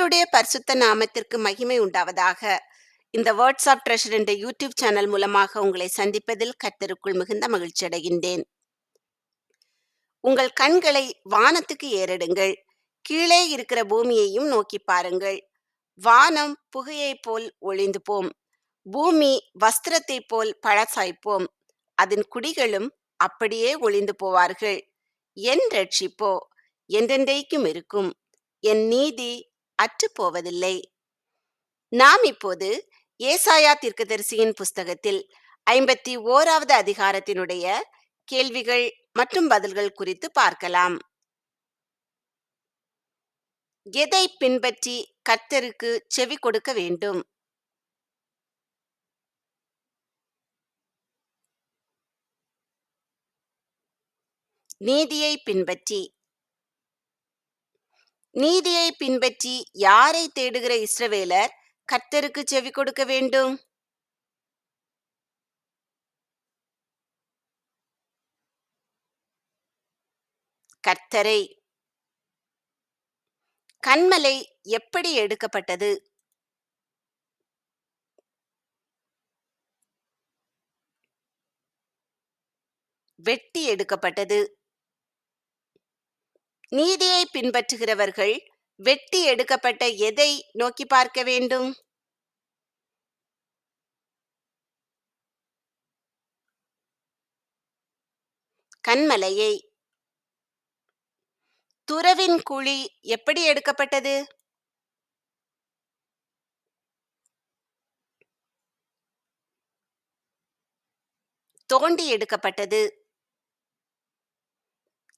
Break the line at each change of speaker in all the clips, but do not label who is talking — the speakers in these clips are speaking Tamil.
கர்த்தருடைய பரிசுத்த நாமத்திற்கு மகிமை உண்டாவதாக. இந்த வேர்ட்ஸ் ஆஃப் ட்ரெஷர் என்ற யூடியூப் சேனல் மூலமாக உங்களை சந்திப்பதில் கர்த்தருக்குள் மிகுந்த மகிழ்ச்சி அடைகின்றேன். உங்கள் கண்களை வானத்துக்கு ஏறெடுங்கள். கீழே இருக்கிற பூமியையும் நோக்கி பாருங்கள். வானம் புகையைப் போல் ஒளிந்து போம் பூமி வஸ்திரத்தைப் போல் பழசாய்ப்போம். அதன் குடிகளும் அப்படியே ஒளிந்து போவார்கள். என் ரட்சிப்போ என்றென்றைக்கும் இருக்கும். என் நீதி அற்றுப்போவதில்லை. நாம் இப்போது ஏசாயா தீர்க்கதரிசியின் புஸ்தகத்தில் ஐம்பத்தி ஓராவது அதிகாரத்தினுடைய கேள்விகள் மற்றும் பதில்கள் குறித்து பார்க்கலாம். எதை பின்பற்றி கர்த்தருக்கு செவி கொடுக்க வேண்டும்? நீதியை பின்பற்றி நீதியை பின்பற்றி யாரை தேடுகிற இஸ்ரவேலர் கர்த்தருக்கு செவி கொடுக்க வேண்டும்? கர்த்தரை கண்மலை எப்படி எடுக்கப்பட்டது? வெட்டி எடுக்கப்பட்டது. நீதியை பின்பற்றுகிறவர்கள் வெட்டி எடுக்கப்பட்ட எதை நோக்கி பார்க்க வேண்டும்? கண்மலையை. துறவின் குழி எப்படி எடுக்கப்பட்டது? தோண்டி எடுக்கப்பட்டது.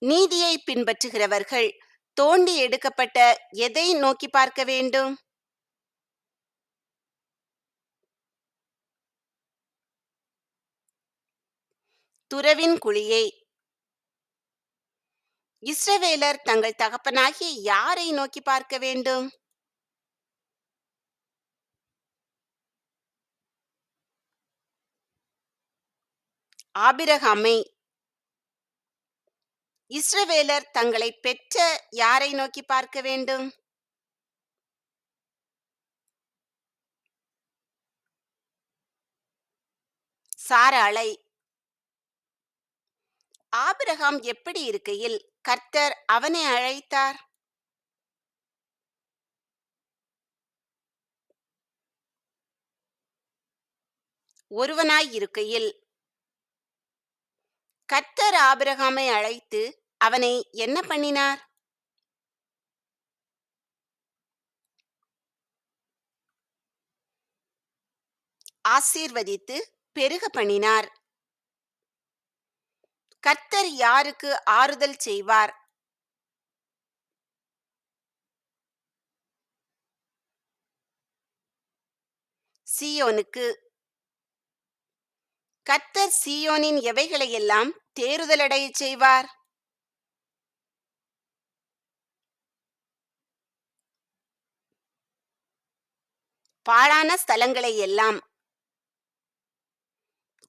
நீதியை பின்பற்றுகிறவர்கள் தோண்டி எடுக்கப்பட்ட எதை நோக்கி பார்க்க வேண்டும்? துறவின் குழியை. இஸ்ரவேலர் தங்கள் தகப்பனாகிய யாரை நோக்கி பார்க்க வேண்டும்? ஆபிரகாமை இஸ்ரவேலர் தங்களை பெற்ற யாரை நோக்கி பார்க்க வேண்டும்? சாராளை. ஆபிரகாம் எப்படி இருக்கையில் கர்த்தர் அவனை அழைத்தார்? ஒருவனாய் இருக்கையில் கர்த்தர் ஆபிரகாமை அழைத்து அவனை என்ன பண்ணினார்? ஆசீர்வதித்து பெருக பண்ணினார். கர்த்தர் யாருக்கு ஆறுதல் செய்வார்? சீயோனுக்கு. கர்த்தர் சீயோனின் எவைகளையெல்லாம் தேறுதலடைய செய்வார்? பாழான ஸ்தலங்களை எல்லாம்.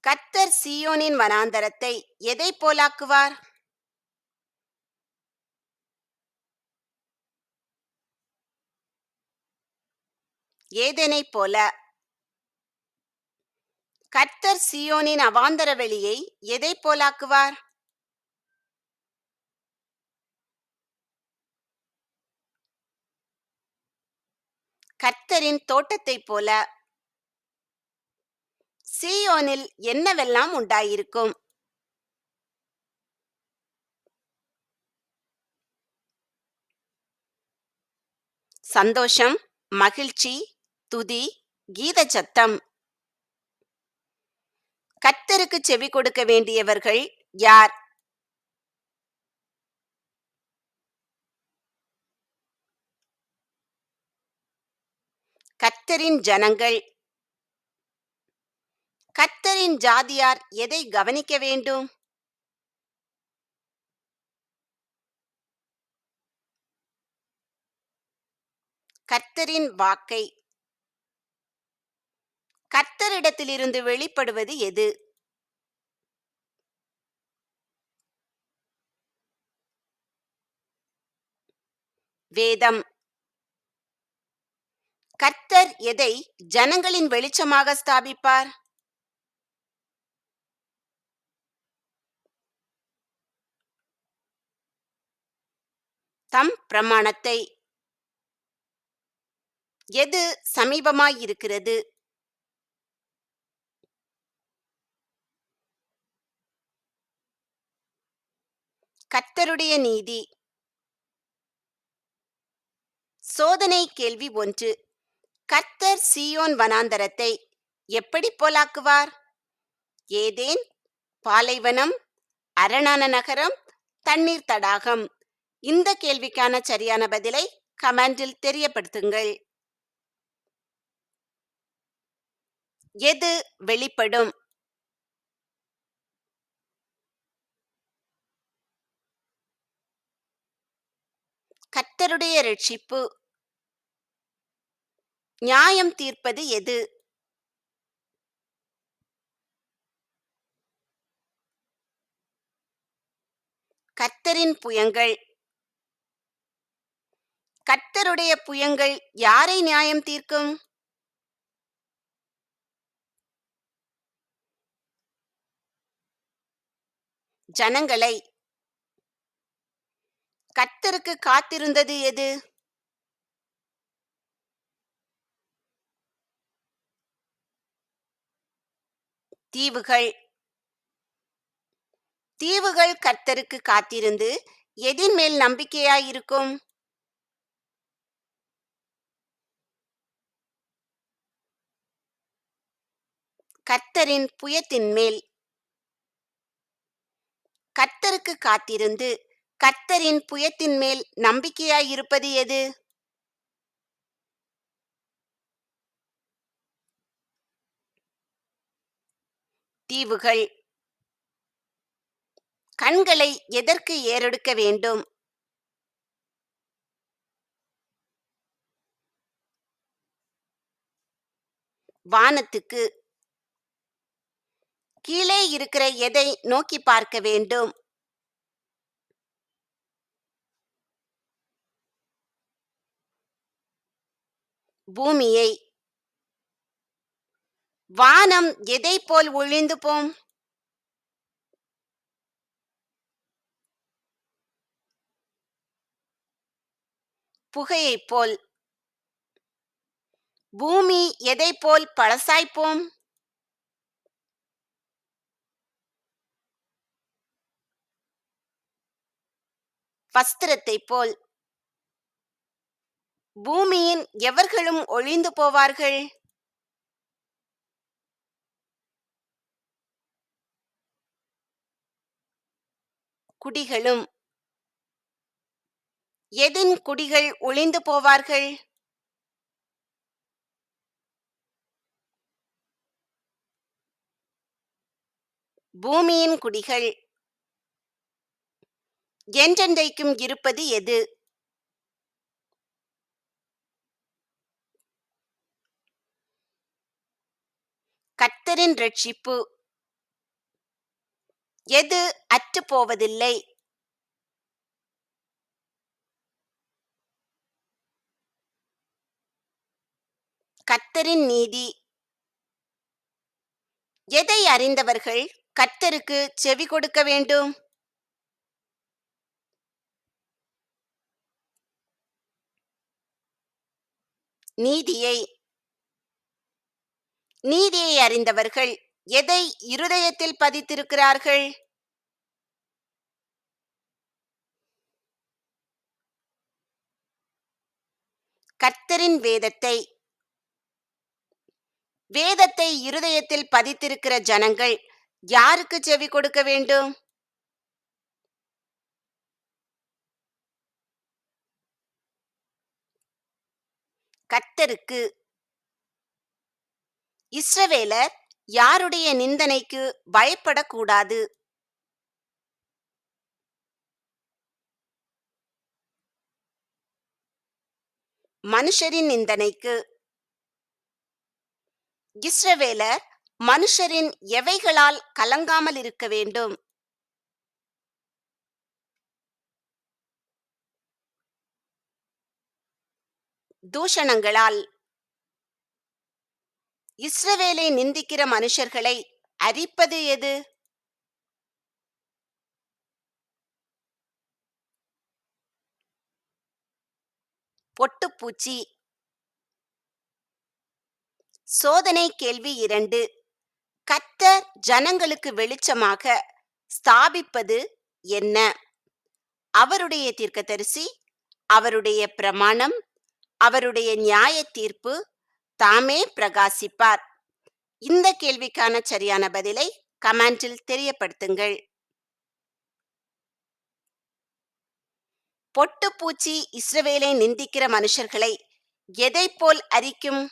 கர்த்தர் சியோனின் வனாந்தரத்தை எதை போலாக்குவார்? ஏதெனைப் போல. கர்த்தர் சியோனின் அவாந்தர வெளியை எதை போலாக்குவார்? கர்த்தரின் தோட்டத்தைப் போல சீயோனில் என்னவெல்லாம் உண்டாயிருக்கும்? சந்தோஷம் மகிழ்ச்சி துதி கீத சத்தம் கர்த்தருக்கு செவி கொடுக்க வேண்டியவர்கள் யார்? கர்த்தரின் ஜனங்கள். கர்த்தரின் ஜாதியார் எதை கவனிக்க வேண்டும்? கர்த்தரின் வாக்கை. கர்த்தரிடத்திலிருந்து வெளிப்படுவது எது? வேதம். கர்த்தர் எதை ஜனங்களின் வெளிச்சமாக ஸ்தாபிப்பார்? தம் பிரமாணத்தை எது சமீபமாயிருக்கிறது கர்த்தருடைய நீதி. சோதனை கேள்வி ஒன்று. கர்த்தர் சீயோன் வனாந்தரத்தை எப்படி போலாக்குவார்? ஏதேன் பாலைவனம் அரணான நகரம் தண்ணீர் தடாகம்? இந்த கேள்விக்கான சரியான பதிலை கமெண்டில் தெரியப்படுத்துங்கள். எது வெளிப்படும்? கர்த்தருடைய ரட்சிப்பு நியாயம் தீர்ப்பது எது? கர்த்தரின் புயங்கள். கர்த்தருடைய புயங்கள் யாரை நியாயம் தீர்க்கும்? ஜனங்களை. கர்த்தருக்கு காத்திருந்தது எது? தீவுகள். தீவுகள் கர்த்தருக்கு காத்திருந்து எதின் மேல் நம்பிக்கையாயிருக்கும்? கர்த்தரின் புயத்தின் மேல். கர்த்தருக்கு காத்திருந்து கர்த்தரின் புயத்தின் மேல் நம்பிக்கையாயிருப்பது எது? தீவுகள். கண்களை எதற்கு ஏறெடுக்க வேண்டும்? வானத்துக்கு கீழே இருக்கிற எதை நோக்கி பார்க்க வேண்டும்? பூமியை வானம் எதை போல் ஒழிந்து போம்? புகையைப் போல் பூமி எதை போல் பழசாய்ப்போம் வஸ்திரத்தை போல் பூமியின் எவர்களும் ஒழிந்து போவார்கள்? குடிகளும். எதின் குடிகள் ஒளிந்து போவார்கள்? பூமியின் குடிகள். என்றென்றைக்கும் இருப்பது எது? கர்த்தரின் ரட்சிப்பு எது அற்றுப்போவதில்லை கத்தரின் நீதி. எதை அறிந்தவர்கள் கத்தருக்கு செவி கொடுக்க வேண்டும்? நீதியை. நீதியை அறிந்தவர்கள் எதை இருதயத்தில் பதித்திருக்கிறார்கள்? கர்த்தரின் வேதத்தை. வேதத்தை இருதயத்தில் பதித்திருக்கிற ஜனங்கள் யாருக்கு செவி கொடுக்க வேண்டும்? கர்த்தருக்கு. இஸ்ரவேலர் யாருடைய நிந்தனைக்கு பயப்படக்கூடாது? மனுஷரின் நிந்தனைக்கு. இஸ்ரவேலர் மனுஷரின் எவைகளால் கலங்காமல் இருக்க வேண்டும்? தூஷணங்களால் இஸ்ரவேலை நிந்திக்கிற மனுஷர்களை அரிப்பது எது? பொட்டுப்பூச்சி. சோதனை கேள்வி இரண்டு. கத்தர் ஜனங்களுக்கு வெளிச்சமாக ஸ்தாபிப்பது என்ன? அவருடைய தீர்க்கதரிசி அவருடைய பிரமாணம் அவருடைய நியாய தீர்ப்பு தாமே பிரகாசிப்பார். இந்த கேள்விக்கான சரியான பதிலை கமெண்டில் தெரியப்படுத்துங்கள். பொட்டுப்பூச்சி இஸ்ரவேலை நிந்திக்கிற மனுஷர்களை எதை போல் அரிக்கும்?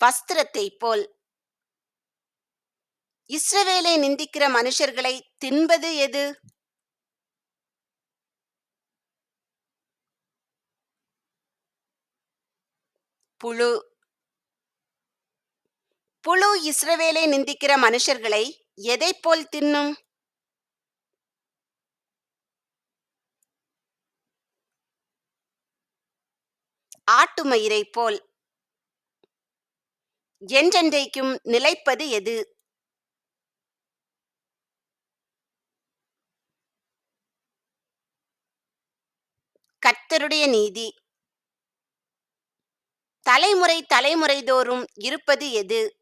வஸ்திரத்தை போல். இஸ்ரவேலை நிந்திக்கிற மனுஷர்களை தின்பது எது? புழு புழு இஸ்ரவேலை நிந்திக்கிற மனுஷர்களை எதை போல் தின்னும்? ஆட்டுமயிரை போல். என்றென்றைக்கும் நிலைப்பது எது? கர்த்தருடைய நீதி. தலைமுறை தலைமுறை தோறும் இருப்பது எது?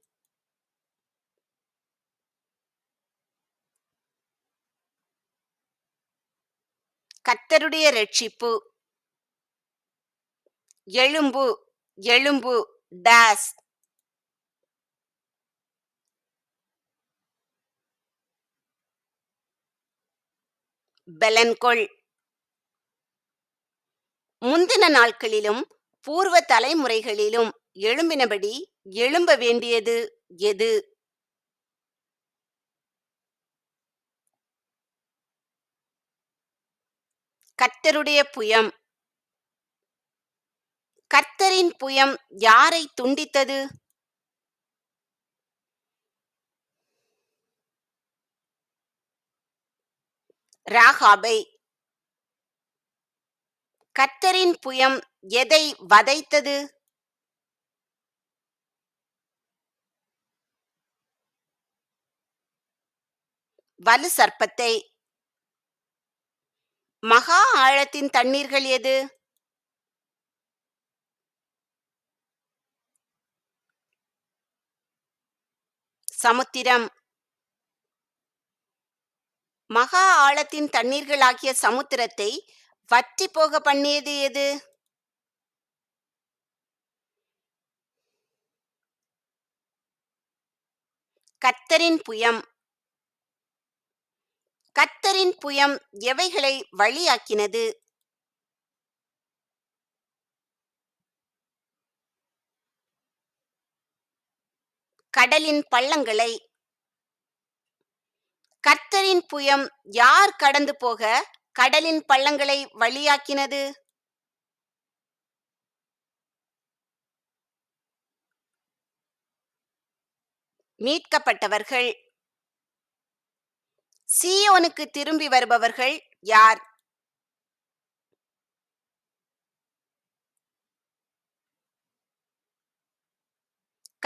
கர்த்தருடைய ரட்சிப்பு. எழும்பு எழும்பு டேஸ். பெலன்கொள். முந்தின நாட்களிலும் பூர்வ தலைமுறைகளிலும் எழும்பினபடி எழும்ப வேண்டியது எது? கர்த்தருடைய புயம். கர்த்தரின் புயம் யாரை துண்டித்தது? ராகாபை கர்த்தரின் புயம் எதை வதைத்தது? வலு சர்ப்பத்தை. மகா ஆழத்தின் தண்ணீர்கள் எது? சமுத்திரம். மகா ஆழத்தின் தண்ணீர்களாகிய சமுத்திரத்தை வற்றி போக பண்ணியது எது? கத்தரின் புயம். கத்தரின் புயம் எவைகளை வழியாக்கினது? கடலின் பள்ளங்களை. கத்தரின் புயம் யார் கடந்து போக? கடலின் பள்ளங்களை வழியாக்கினது. மீட்கப்பட்டவர்கள். சீயோனுக்கு திரும்பி வருபவர்கள் யார்?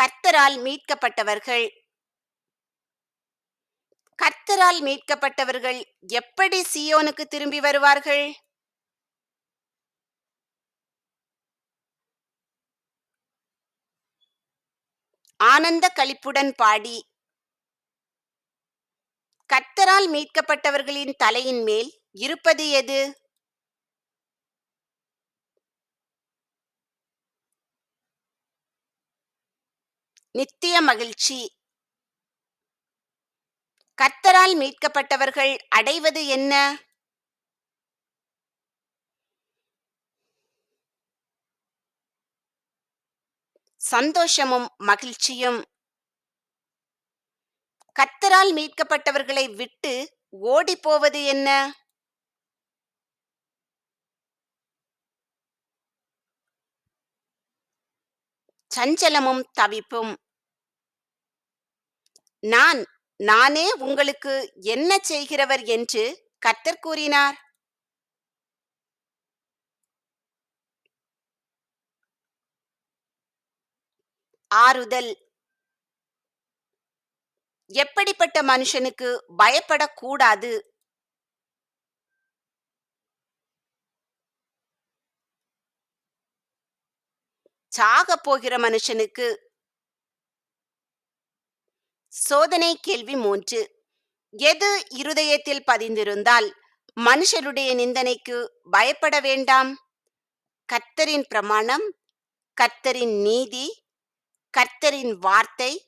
கர்த்தரால் மீட்கப்பட்டவர்கள். கர்த்தரால் மீட்கப்பட்டவர்கள் எப்படி சீயோனுக்கு திரும்பி வருவார்கள்? ஆனந்த களிப்புடன் பாடி கர்த்தரால் மீட்கப்பட்டவர்களின் தலையின் மேல் இருப்பது எது? நித்திய மகிழ்ச்சி. கர்த்தரால் மீட்கப்பட்டவர்கள் அடைவது என்ன? சந்தோஷமும் மகிழ்ச்சியும். கத்தரால் மீட்கப்பட்டவர்களை விட்டு ஓடி போவது என்ன? சஞ்சலமும் தவிப்பும். நான் நானே உங்களுக்கு என்ன செய்கிறவர் என்று கர்த்தர் கூறினார். ஆறுதல். எப்படிப்பட்ட மனுஷனுக்கு பயப்படக்கூடாது? சாக போகிற மனுஷனுக்கு சோதனை கேள்வி மூன்று. எது இருதயத்தில் பதிந்திருந்தால் மனுஷருடைய நிந்தனைக்கு பயப்பட வேண்டாம்? கர்த்தரின் பிரமாணம் கர்த்தரின் நீதி கர்த்தரின் வார்த்தை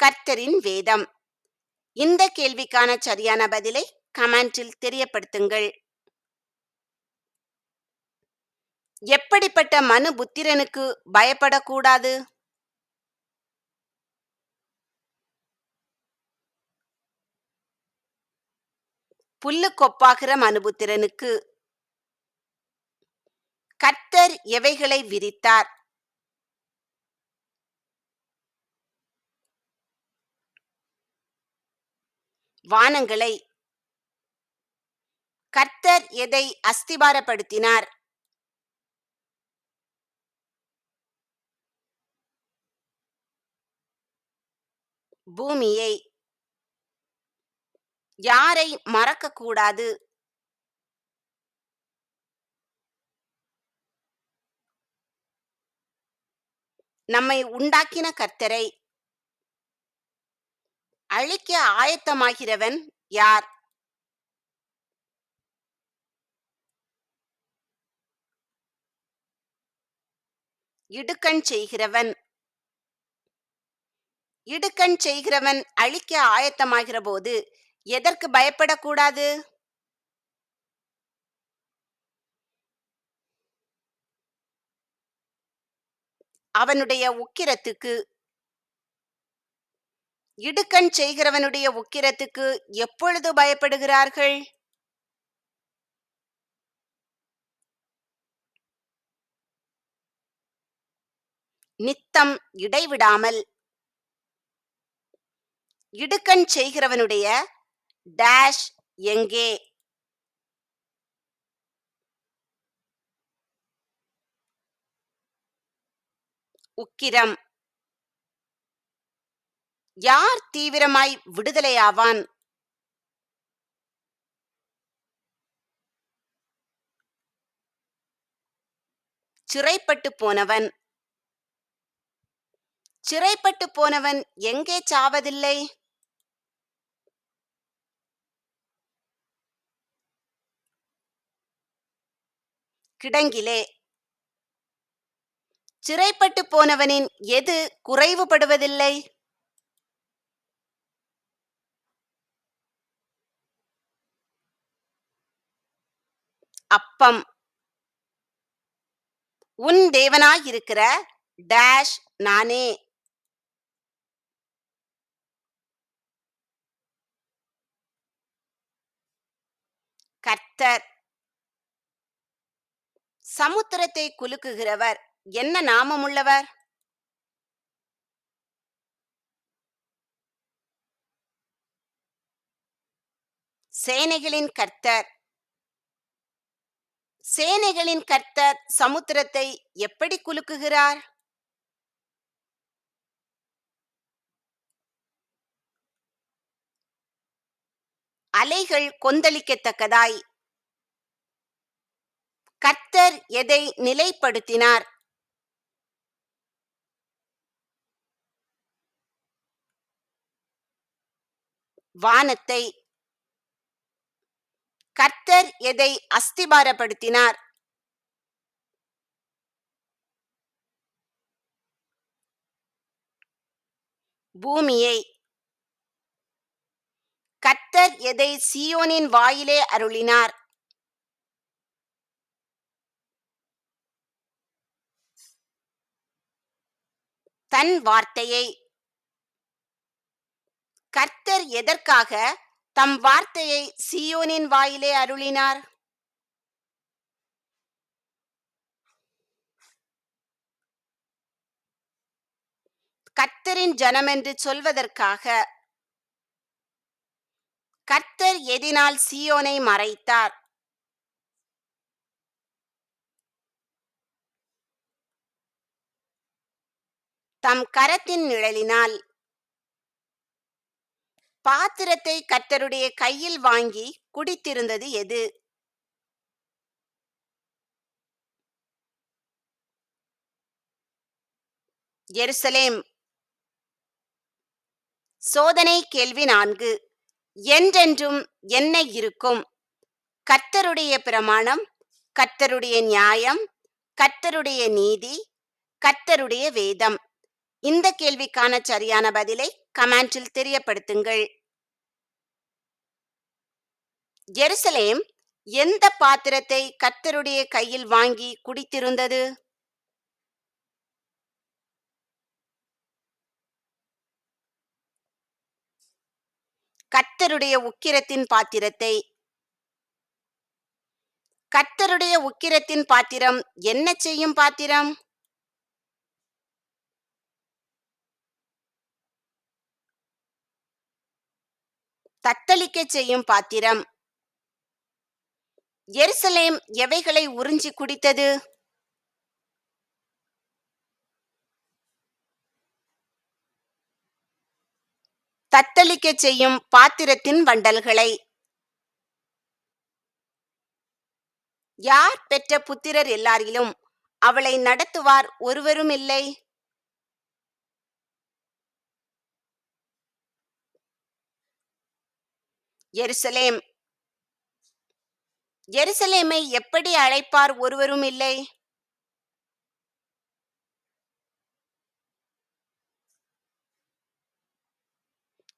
கர்த்தரின் வேதம். இந்த கேள்விக்கான சரியான பதிலை கமெண்டில் தெரியப்படுத்துங்கள். எப்படிப்பட்ட மனு புத்திரனுக்கு பயப்படக்கூடாது? புல்லு கொப்பாகிற மனுபுத்திரனுக்கு கர்த்தர் எவைகளை விரித்தார்? வானங்களை கர்த்தர் எதை அஸ்திபாரப்படுத்தினார்? பூமியை யாரை மறக்கக்கூடாது? நம்மை உண்டாக்கின கர்த்தரை. அழிக்க ஆயத்தமாகிறவன் யார்? இடுக்கண் செய்கிறவன். இடுக்கண் செய்கிறவன் அழிக்க ஆயத்தமாகிற போது எதற்கு பயப்படக்கூடாது? அவனுடைய உக்கிரத்துக்கு இடுக்கண் செய்கிறவனுடைய உக்கிரத்துக்கு எப்பொழுது பயப்படுகிறார்கள்? நித்தம் இடைவிடாமல் இடுக்கண் செய்கிறவனுடைய டேஷ் எங்கே? உக்கிரம். யார் தீவிரமாய் விடுதலையாவான் சிறைப்பட்டு போனவன். சிறைப்பட்டு போனவன் எங்கே சாவதில்லை? கிடங்கிலே. சிறைப்பட்டு போனவனின் எது குறைவுபடுவதில்லை? அப்பம். உன் தேவனாயிருக்கிற டேஷ் நானே. கர்த்தர். சமுத்திரத்தை குலுக்குகிறவர். என்ன நாமமுள்ளவர்? சேனைகளின் கர்த்தர். சேனைகளின் கர்த்தர் சமுத்திரத்தை எப்படி குலுக்குகிறார்? அலைகள் கொந்தளிக்கத்தக்கதாய் கர்த்தர் எதை நிலைப்படுத்தினார்? வானத்தை. கர்த்தர் எதை அஸ்திபாரப்படுத்தினார்? பூமியை. கர்த்தர் எதை சியோனின் வாயிலே அருளினார்? தன் வார்த்தையை. கர்த்தர் எதற்காக தம் வார்த்தையை சியோனின் வாயிலே அருளினார்? கர்த்தரின் ஜனமென்று சொல்வதற்காக. கர்த்தர் எதினால் சியோனை மறைத்தார். தம் கரத்தின் நிழலினால். பாத்திரத்தை கர்த்தருடைய கையில் வாங்கி குடித்திருந்தது எது? எருசலேம். சோதனை கேள்வி நான்கு. என்றென்றும் என்ன இருக்கும்? கர்த்தருடைய பிரமாணம் கர்த்தருடைய நியாயம் கர்த்தருடைய நீதி கர்த்தருடைய வேதம். இந்த கேள்விக்கான சரியான பதிலை கமெண்டில் தெரியப்படுத்துங்கள். எருசலேம் எந்த பாத்திரத்தை கர்த்தருடைய கையில் வாங்கி குடித்திருந்தது? கர்த்தருடைய உக்கிரத்தின் பாத்திரத்தை. கர்த்தருடைய உக்கிரத்தின் பாத்திரம் என்ன செய்யும் பாத்திரம்? தத்தளிக்கச் செய்யும் பாத்திரம். எருசலேம் எவைகளை உறிஞ்சி குடித்தது? தத்தளிக்கச் செய்யும் பாத்திரத்தின் வண்டல்களை. யார் பெற்ற புத்திரர் எல்லாரிலும் அவளை நடத்துவார் ஒருவரும் இல்லை. எருசலேம். எருசலேமை எப்படி அழைப்பார் ஒருவரும் இல்லை?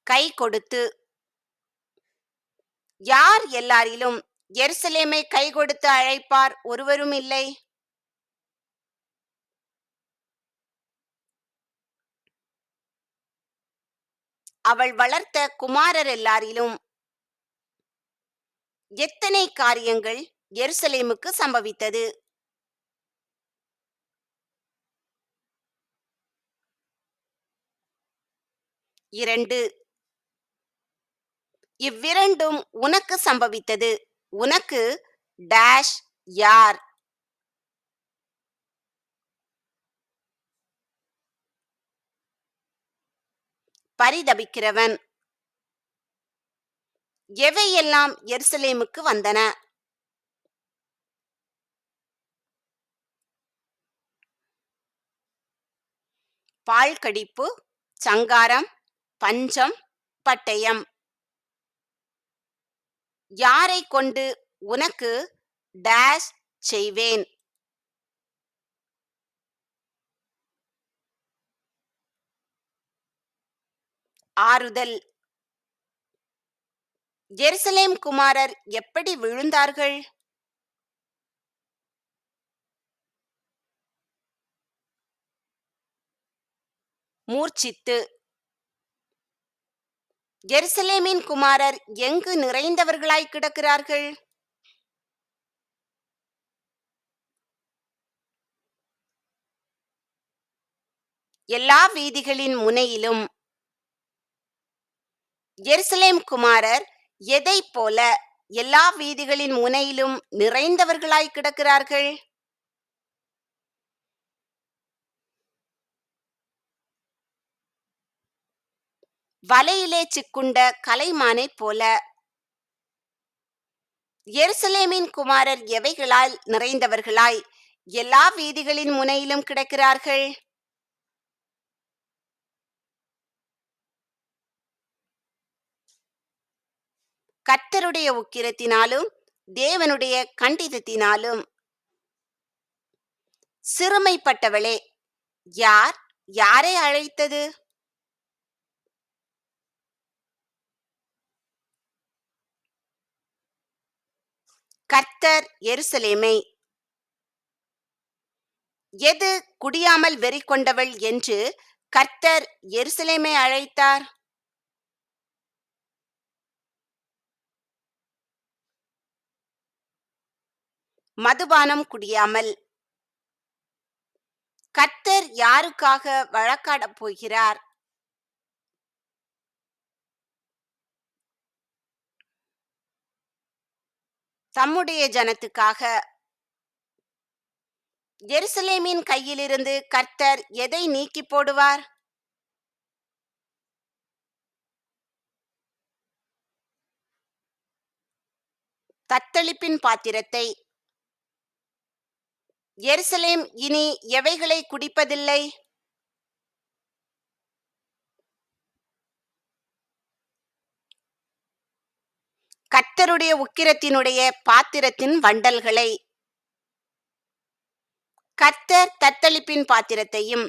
கை கொடுத்து. யார் எல்லாரிலும் எருசலேமை கை கொடுத்து அழைப்பார் ஒருவரும் இல்லை? அவள் வளர்த்த குமாரர் எல்லாரிலும் எத்தனை காரியங்கள் எருசலேமுக்கு சம்பவித்தது? இரண்டு. இவ்விரண்டும் உனக்கு சம்பவித்தது. உனக்கு டேஷ் யார்? பரிதபிக்கிறவன். எவையெல்லாம் எருசலேமுக்கு வந்தன? பால் கடிப்பு சங்காரம் பஞ்சம் பட்டயம். யாரை கொண்டு உனக்கு டேஷ் செய்வேன்? ஆறுதல் ஜெருசலேம் குமாரர் எப்படி விழுந்தார்கள்? மூர்ச்சித்து. ஜெருசலேமின் குமாரர் எங்கு நிறைந்தவர்களாய் கிடக்கிறார்கள்? எல்லா வீதிகளின் முனையிலும். ஜெருசலேம் குமாரர் எதை போல எல்லா வீதிகளின் முனையிலும் நிறைந்தவர்களாய் கிடக்கிறார்கள்? வலையிலே சிக்குண்ட கலைமானைப் போல எருசலேமின் குமாரர் எவைகளால் நிறைந்தவர்களாய் எல்லா வீதிகளின் முனையிலும் கிடக்கிறார்கள்? கர்த்தருடைய உக்கிரத்தினாலும் தேவனுடைய கண்டிதத்தினாலும் சிறுமைப்பட்டவளே யார் யாரை அழைத்தது? கர்த்தர் எருசலேமை. எது குடியாமல் வெறி கொண்டவள் என்று கர்த்தர் எருசலேமை அழைத்தார்? மதுபானம் குடியாமல். கர்த்தர் யாருக்காக வழக்காடப் போகிறார்? தம்முடைய ஜனத்துக்காக. எருசலேமின் கையிலிருந்து கர்த்தர் எதை நீக்கி போடுவார்? தத்தளிப்பின் பாத்திரத்தை எருசலேம் இனி எவைகளை குடிப்பதில்லை? கர்த்தருடைய உக்கிரத்தினுடைய பாத்திரத்தின் வண்டல்களை. கர்த்தர் தத்தளிப்பின் பாத்திரத்தையும்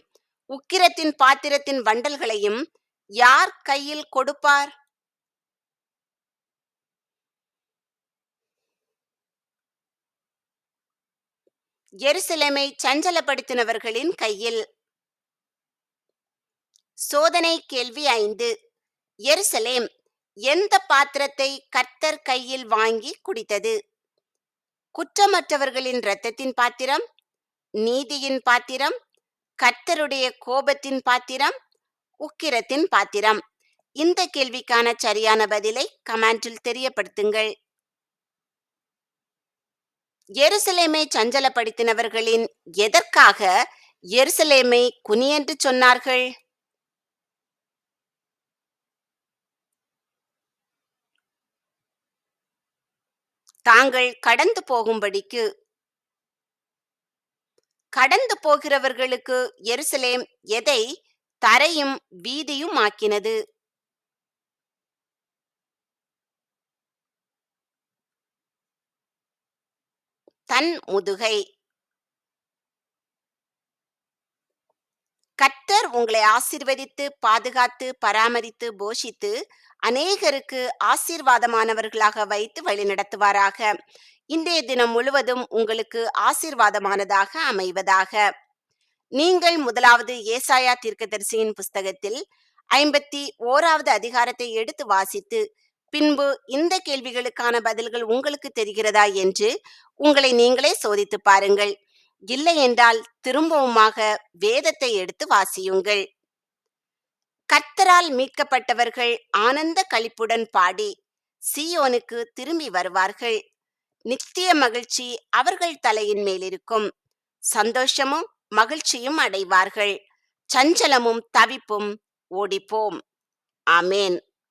உக்கிரத்தின் பாத்திரத்தின் வண்டல்களையும் யார் கையில் கொடுப்பார்? எருசலேமை சஞ்சலப்படுத்தினவர்களின் கையில். சோதனை கேள்வி ஐந்து. எருசலேம் எந்த பாத்திரத்தை கர்த்தர் கையில் வாங்கி குடித்தது? குற்றமற்றவர்களின் இரத்தத்தின் பாத்திரம் நீதியின் பாத்திரம் கர்த்தருடைய கோபத்தின் பாத்திரம் உக்கிரத்தின் பாத்திரம்? இந்த கேள்விக்கான சரியான பதிலை கமெண்டில் தெரியப்படுத்துங்கள். எருசலேமை சஞ்சலப்படுத்தினவர்களின் எதற்காக எருசலேமை குனியென்று சொன்னார்கள்? தாங்கள் கடந்து போகும்படிக்கு. கடந்து போகிறவர்களுக்கு எருசலேம் எதை தரையும் வீதியும் ஆக்கினது தன் முதுகை. கர்த்தர் உங்களை ஆசிர்வதித்து பாதுகாத்து பராமரித்து போஷித்து அநேகருக்கு ஆசீர்வாதமானவர்களாக வைத்து வழிநடத்துவாராக இன்றைய தினம் முழுவதும் உங்களுக்கு ஆசீர்வாதமானதாக அமைவதாக. நீங்கள் முதலாவது ஏசாயா தீர்க்கதரிசியின் புஸ்தகத்தில் ஐம்பத்தி ஓராவது அதிகாரத்தை எடுத்து வாசித்து பின்பு இந்த கேள்விகளுக்கான பதில்கள் உங்களுக்கு தெரிகிறதா என்று உங்களை நீங்களே சோதித்து பாருங்கள். இல்லை என்றால் திரும்பவுமாக வேதத்தை எடுத்து வாசியுங்கள். கர்த்தரால் மீட்கப்பட்டவர்கள் ஆனந்த களிப்புடன் பாடி சியோனுக்கு திரும்பி வருவார்கள். நித்திய மகிழ்ச்சி அவர்கள் தலையின் மேலிருக்கும். சந்தோஷமும் மகிழ்ச்சியும் அடைவார்கள். சஞ்சலமும் தவிப்பும் ஓடிப்போம். ஆமேன்.